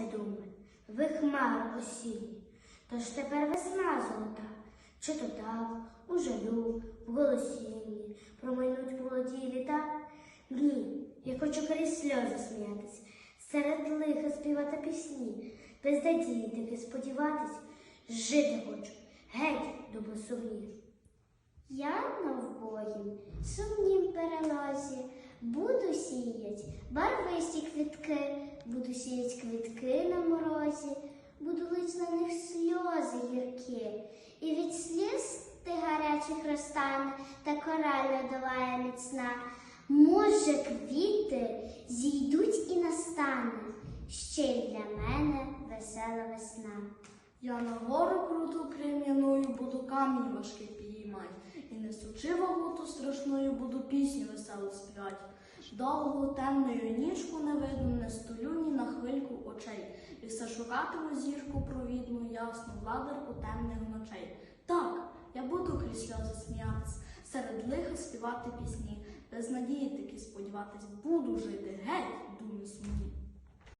серце думи, ви хмари осінні, тож тепер весна золота, чи то так, у жалю, в голосінні, промайнуть молоді літа. Ні, я хочу крізь сльози сміятись, серед лиха співати пісні, без надії таки сподіватись, жити хочу, геть до сумнів. Я на вбогім, сумнім перелозі, буду сіять барвисті квітки, буду сіять квітки на морозі, буду лить на них сльози гіркі, і від сліз ти гарячих розтане, та кора льодова і міцна. Може, квіти зійдуть і настане, ще й для мене весела весна. Я на гору круту крем'яною буду камінь важкий підіймать, і несучи вагуту страшною буду пісню веселу співать. Довгу темною ніжку не видно, не столю ні на хвильку очей, і все шукатиму зірку провідну, ясну владарку темних ночей. Так, я буду крізь сльози сміятись, серед лиха співати пісні, без надії таки сподіватись, буду жити геть, думи сумні.